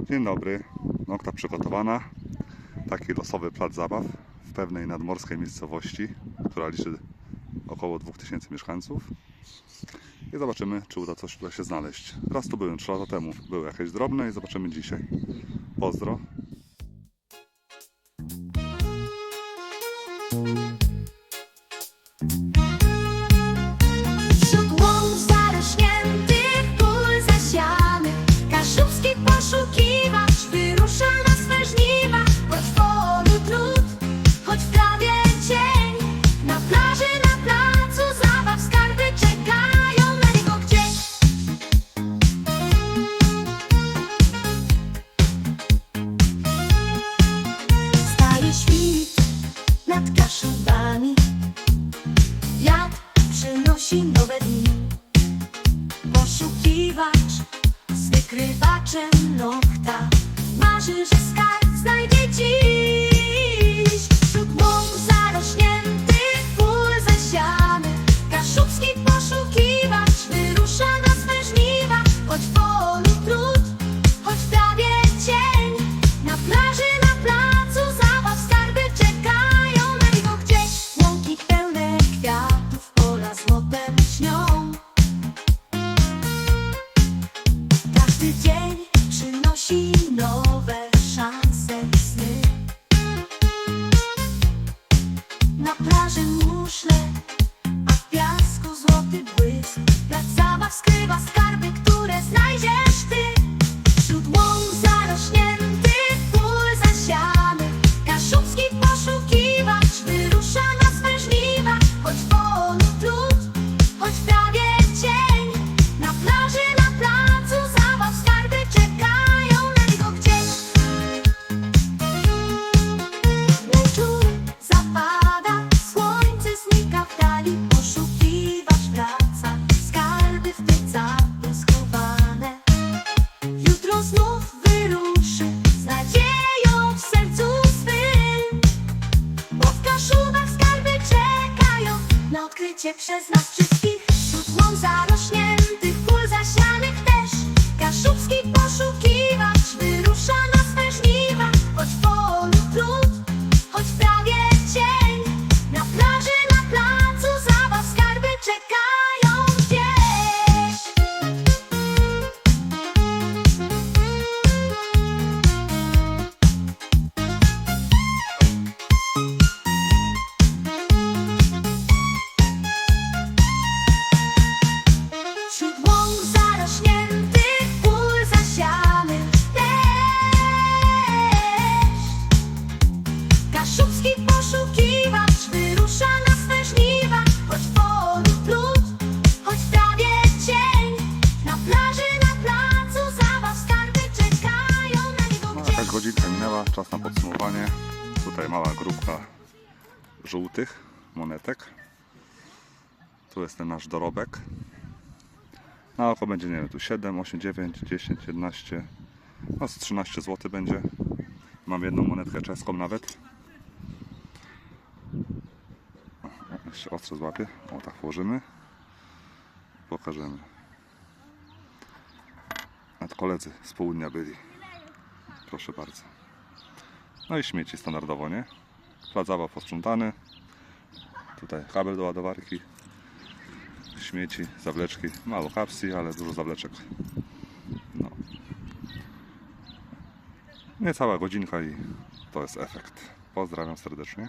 Dzień dobry. Nokta przygotowana. Taki losowy plac zabaw w pewnej nadmorskiej miejscowości, która liczy około 2000 mieszkańców. I zobaczymy, czy uda coś tutaj się znaleźć. Raz tu byłem 3 lata temu. Były jakieś drobne i zobaczymy dzisiaj. Pozdro. Przynosi nowe dni. Poszukiwacz z wykrywaczem nokta. Marzy, że odkrycie przez nas wszystkich. Wśród łąk Kaszubski poszukiwacz wyrusza na swe żniwa Choć w polu trud, choć w trawie cień Na plaży, na placu zabaw skarby czekają na niego gdzieś jakaś godzinka minęła, czas na podsumowanie. Tutaj mała grupka żółtych monetek. Tu jest ten nasz dorobek. Na oko będzie, nie wiem, tu 7, 8, 9, 10, 11, no z 13 zł będzie. Mam jedną monetkę czeską nawet. O, Jeszcze ostro złapię. O, tak włożymy. Pokażemy. Nawet koledzy z południa byli. Proszę bardzo. No i śmieci standardowo, nie? Plac zabaw posprzątany. Tutaj kabel do ładowarki. Śmieci, zawleczki. Mało kapsli, ale dużo zawleczek. No. Niecała godzinka i to jest efekt. Pozdrawiam serdecznie.